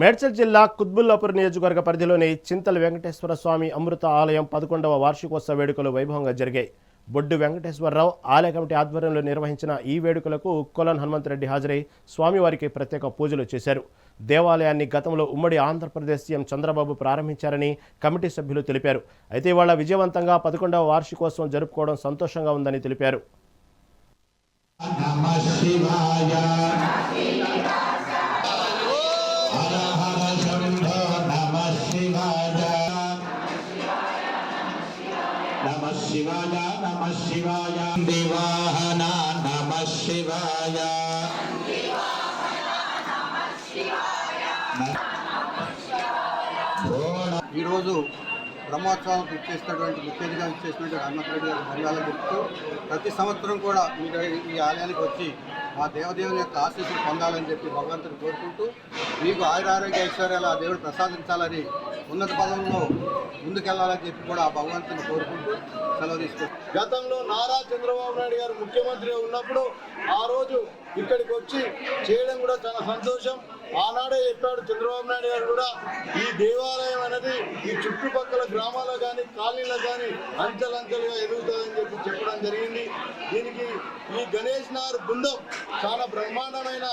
మేడ్చల్ జిల్లా కుత్బుల్లాపూర్ నియోజకవర్గ పరిధిలోని చింతల వెంకటేశ్వర స్వామి అమృత ఆలయం పదకొండవ వార్షికోత్సవ వేడుకలు వైభవంగా జరిగాయి. బొడ్డు వెంకటేశ్వరరావు ఆలయ కమిటీ ఆధ్వర్యంలో నిర్వహించిన ఈ వేడుకలకు కొలన్ హనుమంతరెడ్డి హాజరై స్వామివారికి ప్రత్యేక పూజలు చేశారు. దేవాలయాన్ని గతంలో ఉమ్మడి ఆంధ్రప్రదేశ్ సీఎం చంద్రబాబు ప్రారంభించారని కమిటీ సభ్యులు తెలిపారు. అయితే ఇవాళ విజయవంతంగా పదకొండవ వార్షికోత్సవం జరుపుకోవడం సంతోషంగా ఉందని తెలిపారు. నమ శివాయ నమ శివాయ దివాహన నమ శివాయ ఈరోజు బ్రహ్మోత్సవానికి ఇచ్చేసినటువంటి ముఖ్య అతిథిగా ఇచ్చేసినటువంటి హనుమంతరెడ్డి గారి ధన్యవాదాలు చెప్తూ ప్రతి సంవత్సరం కూడా మీరు ఈ ఆలయానికి వచ్చి ఆ దేవదేవుని యొక్క ఆశీస్సులు పొందాలని చెప్పి భగవంతుని కోరుకుంటూ మీకు ఆయురారోగ్య ఐశ్వర్యాలు ఆ దేవుడు ప్రసాదించాలని ఉన్నత పదంలో ముందుకెళ్ళాలని చెప్పి కూడా ఆ భగవంతుని కోరుకుంటూ సెలవు తీసుకుంటాం గతంలో నారా చంద్రబాబు నాయుడు గారు ముఖ్యమంత్రి ఉన్నప్పుడు ఆ రోజు ఇక్కడికి వచ్చి చేయడం కూడా చాలా సంతోషం. ఆనాడే చెప్పాడు చంద్రబాబు నాయుడు గారు కూడా ఈ దేవాలయం అనేది ఈ చుట్టుపక్కల గ్రామాల్లో కానీ కాలనీలో కానీ అంచెలంచెలుగా ఎదుగుతుందని చేయడం జరిగింది. దీనికి ఈ గణేష్ నార్ బృందం చాలా బ్రహ్మాండమైన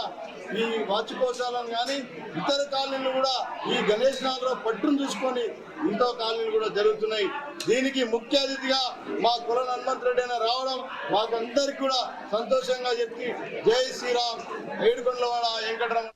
ఈ వాచుకోశాలను కానీ ఇతర కాలనీలు కూడా ఈ గణేష్ నార్లో పట్టును చూసుకొని ఇంతో కాలనీలు కూడా జరుగుతున్నాయి. దీనికి ముఖ్య అతిథిగా మా కుల హనుమంతరెడ్డి అయిన రావడం మాకందరికి కూడా సంతోషంగా చెప్పి జై శ్రీరామ్ ఏడుకొండలవాడ వెంకటరమణ.